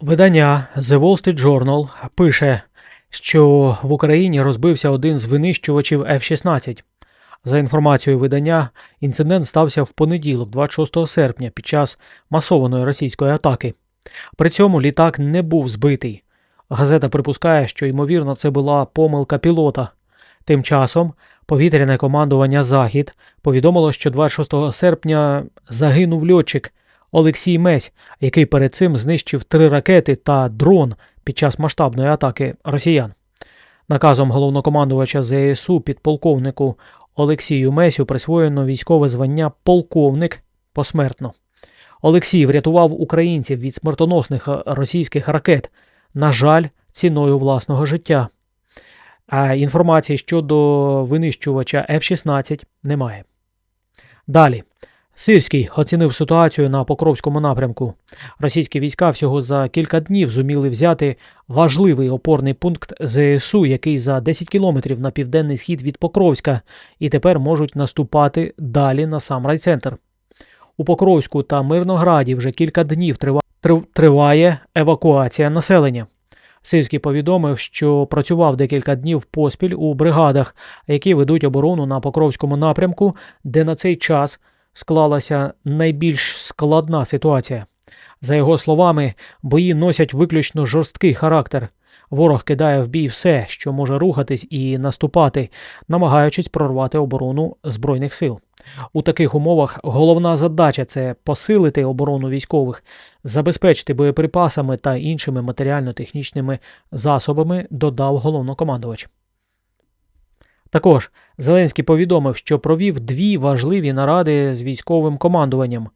Видання The Wall Street Journal пише, що в Україні розбився один з винищувачів F-16. За інформацією видання, інцидент стався в понеділок, 26 серпня, під час масованої російської атаки. При цьому літак не був збитий. Газета припускає, що ймовірно це була помилка пілота. Тим часом повітряне командування Захід повідомило, що 26 серпня загинув льотчик Олексій Месь, який перед цим знищив три ракети та дрон під час масштабної атаки росіян. Наказом головнокомандувача ЗСУ підполковнику Олексію Месю присвоєно військове звання полковник посмертно. Олексій врятував українців від смертоносних російських ракет, на жаль, ціною власного життя. А інформації щодо винищувача F-16 немає. Далі. Сирський оцінив ситуацію на Покровському напрямку. Російські війська всього за кілька днів зуміли взяти важливий опорний пункт ЗСУ, який за 10 кілометрів на південний схід від Покровська, і тепер можуть наступати далі на сам райцентр. У Покровську та Мирнограді вже кілька днів триває евакуація населення. Сирський повідомив, що працював декілька днів поспіль у бригадах, які ведуть оборону на Покровському напрямку, де на цей час склалася найбільш складна ситуація. За його словами, бої носять виключно жорсткий характер. Ворог кидає в бій все, що може рухатись і наступати, намагаючись прорвати оборону Збройних сил. У таких умовах головна задача це посилити оборону військових, забезпечити боєприпасами та іншими матеріально-технічними засобами, додав головнокомандувач. Також Зеленський повідомив, що провів дві важливі наради з військовим командуванням.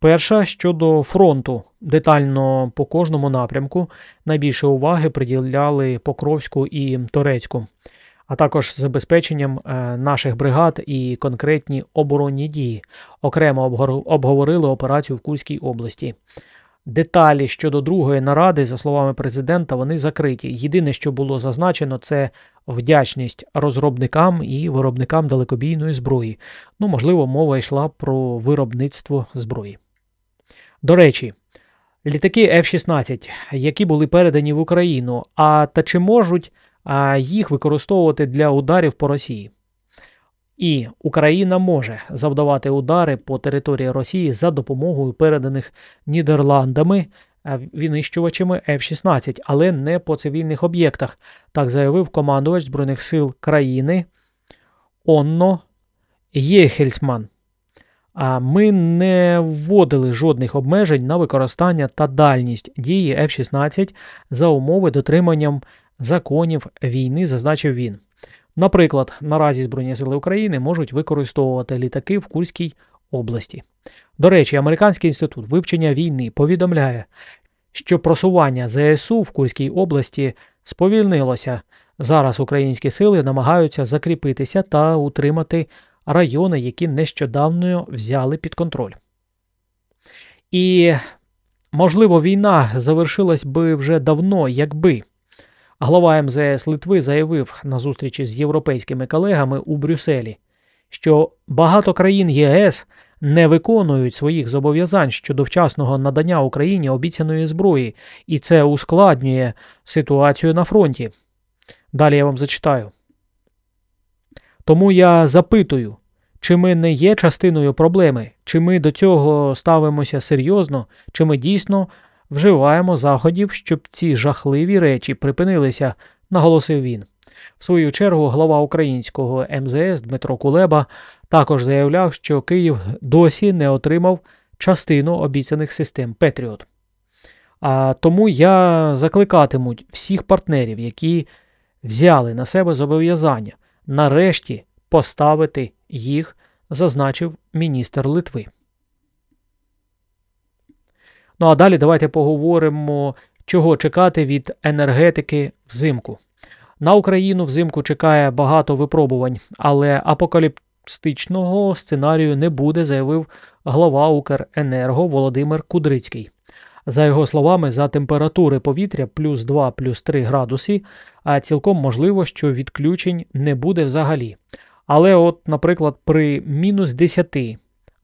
Перша щодо фронту, детально по кожному напрямку найбільше уваги приділяли Покровську і Торецьку, а також забезпеченням е, наших бригад і конкретні оборонні дії. Окремо обговорили операцію в Курській області. Деталі щодо другої наради, за словами президента, вони закриті. Єдине, що було зазначено, це вдячність розробникам і виробникам далекобійної зброї. Ну, можливо, мова йшла про виробництво зброї. До речі, літаки F-16, які були передані в Україну, а та чи можуть їх використовувати для ударів по Росії? І Україна може завдавати удари по території Росії за допомогою переданих Нідерландами винищувачами F-16, але не по цивільних об'єктах, так заявив командувач Збройних сил країни Онно Єхельсман. А ми не вводили жодних обмежень на використання та дальність дії F-16 за умови дотриманням законів війни, зазначив він. Наприклад, наразі Збройні сили України можуть використовувати літаки в Курській області. До речі, Американський інститут вивчення війни повідомляє, що просування ЗСУ в Курській області сповільнилося. Зараз українські сили намагаються закріпитися та утримати райони, які нещодавно взяли під контроль. І, можливо, війна завершилась би вже давно, якби. Глава МЗС Литви заявив на зустрічі з європейськими колегами у Брюсселі, що багато країн ЄС не виконують своїх зобов'язань щодо вчасного надання Україні обіцяної зброї, і це ускладнює ситуацію на фронті. Далі я вам зачитаю. Тому я запитую, чи ми не є частиною проблеми, чи ми до цього ставимося серйозно, чи ми дійсно вживаємо заходів, щоб ці жахливі речі припинилися, наголосив він. В свою чергу глава українського МЗС Дмитро Кулеба також заявляв, що Київ досі не отримав частину обіцяних систем Петріот. А тому я закликатиму всіх партнерів, які взяли на себе зобов'язання, нарешті поставити їх, зазначив міністр Литви. Ну а далі давайте поговоримо, чого чекати від енергетики взимку. На Україну взимку чекає багато випробувань, але апокаліптичного сценарію не буде, заявив глава Укренерго Володимир Кудрицький. За його словами, за температури повітря плюс 2 плюс 3 градуси, а цілком можливо, що відключень не буде взагалі. Але, от, наприклад, при мінус 10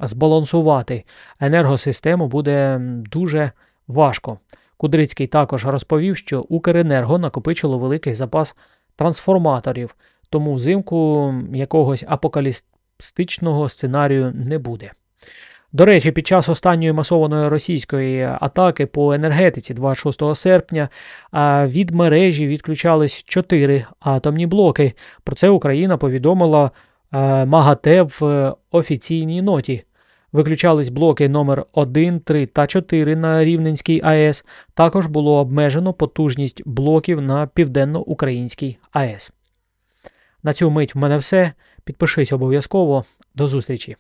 збалансувати енергосистему буде дуже важко. Кудрицький також розповів, що Укренерго накопичило великий запас трансформаторів, тому взимку якогось апокалістичного сценарію не буде. До речі, під час останньої масованої російської атаки по енергетиці 26 серпня від мережі відключались чотири атомні блоки. Про це Україна повідомила МАГАТЕ в е, офіційній ноті. Виключались блоки номер 1, 3 та 4 на Рівненській АЕС. Також було обмежено потужність блоків на південно-українській АЕС. На цю мить в мене все. Підпишись обов'язково. До зустрічі!